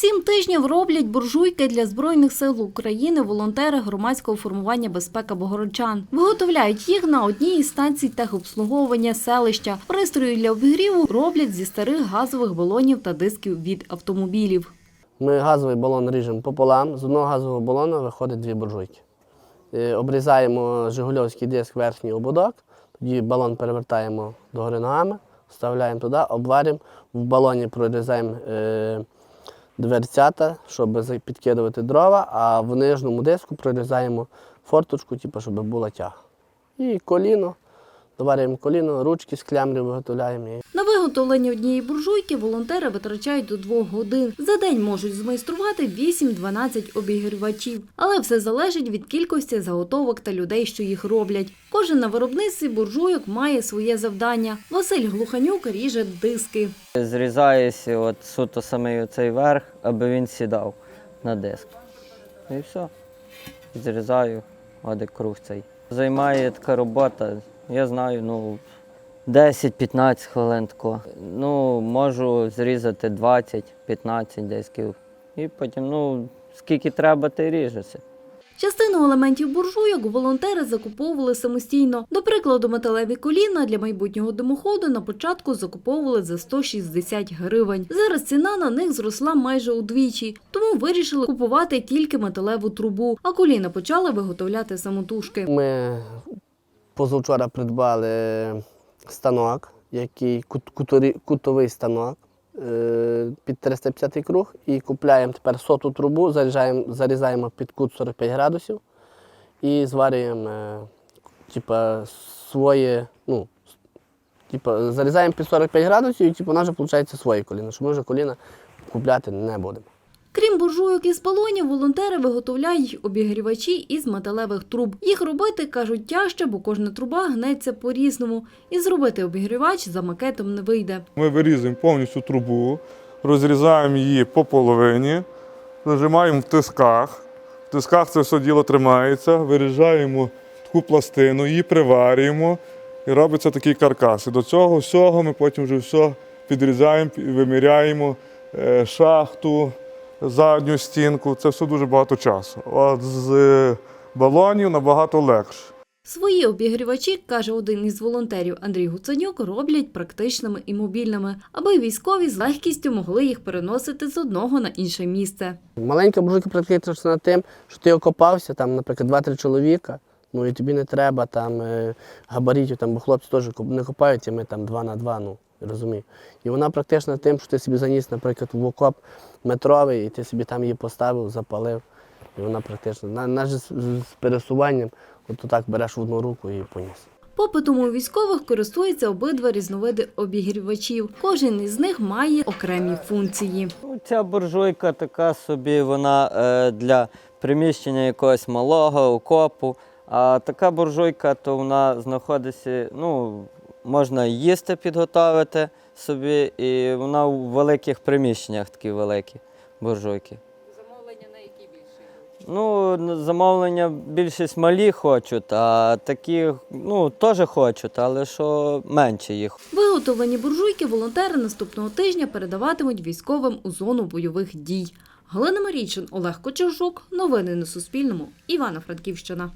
Сім тижнів роблять буржуйки для Збройних сил України волонтери громадського формування безпека богородчан. Виготовляють їх на одній із станцій техобслуговування селища. Пристрої для обігріву роблять зі старих газових балонів та дисків від автомобілів. Ми газовий балон ріжемо пополам. З одного газового балону виходить дві буржуйки. Е, Обрізаємо жигульовський диск верхній ободок, тоді балон перевертаємо догори ногами, вставляємо туди, обварюємо. В балоні прорізаємо е, дверцята, щоб підкидувати дрова, а в нижньому диску прорізаємо форточку, типу, щоб була тяга. І коліно, доварюємо коліно, ручки з клямрів виготовляємо. На виготовлення однієї буржуйки волонтери витрачають до двох годин. За день можуть змайструвати 8-12 обігрівачів. Але все залежить від кількості заготовок та людей, що їх роблять. Кожен на виробництві буржуйок має своє завдання. Василь Глуханюк ріже диски. Зрізається от суто самий оцей верх, аби він сідав на диск. І все. Зрізаю, от круг цей. Займає така робота, я знаю, ну 10-15 хвилин тако. Ну, можу зрізати 20-15 десь. І потім, ну, скільки треба, ти ріжеться. Частину елементів буржуйок волонтери закуповували самостійно. До прикладу, металеві коліна для майбутнього димоходу на початку закуповували за 160 гривень. Зараз ціна на них зросла майже удвічі, тому вирішили купувати тільки металеву трубу, а коліна почали виготовляти самотужки. Ми позавчора придбали станок, який кут- кутовий станок під 350 круг і купляємо тепер соту трубу, заряджаємо, зарізаємо під кут 45 градусів і зварюємо е, типа, своє, ну, типа, зарізаємо під 45 градусів і типу, нас вже виходить своє коліно, що ми вже коліна купляти не будемо. Крім буржуйок із балонів, волонтери виготовляють обігрівачі із металевих труб. Їх робити, кажуть, тяжче, бо кожна труба гнеться по-різному. І зробити обігрівач за макетом не вийде. Ми вирізуємо повністю трубу, розрізаємо її по половині, нажимаємо в тисках. В тисках це все діло тримається, виріжаємо таку пластину, її приварюємо і робиться такий каркас. І до цього всього ми потім вже все підрізаємо, виміряємо е, шахту, задню стінку. Це все дуже багато часу. От з е, балонів набагато легше. Свої обігрівачі, каже один із волонтерів Андрій Гуцанюк, роблять практичними і мобільними, аби військові з легкістю могли їх переносити з одного на інше місце. Маленька буржуйка практично над тим, що ти окопався, там, наприклад, два-три чоловіка, ну і тобі не треба там е, габаритів, там, бо хлопці теж не копають, а ми там два на два, ну, розумію. І вона практично тим, що ти собі заніс, наприклад, в окоп метровий, і ти собі там її поставив, запалив. І вона практично, навіть з, пересуванням, от так береш в одну руку і поніс. Попитом у військових користуються обидва різновиди обігрівачів. Кожен із них має окремі функції. Ну, Ця буржуйка така собі, вона е, для приміщення якогось малого окопу. А така буржуйка, то вона знаходиться, ну, можна їсти підготовити собі, і вона у великих приміщеннях такі великі буржуйки. Замовлення на які більше? Ну, замовлення більшість малі хочуть, а такі ну, теж хочуть, але що менше їх. Виготовлені буржуйки волонтери наступного тижня передаватимуть військовим у зону бойових дій. Галина Марійчин, Олег Кочержук. Новини на Суспільному. Івано-Франківщина.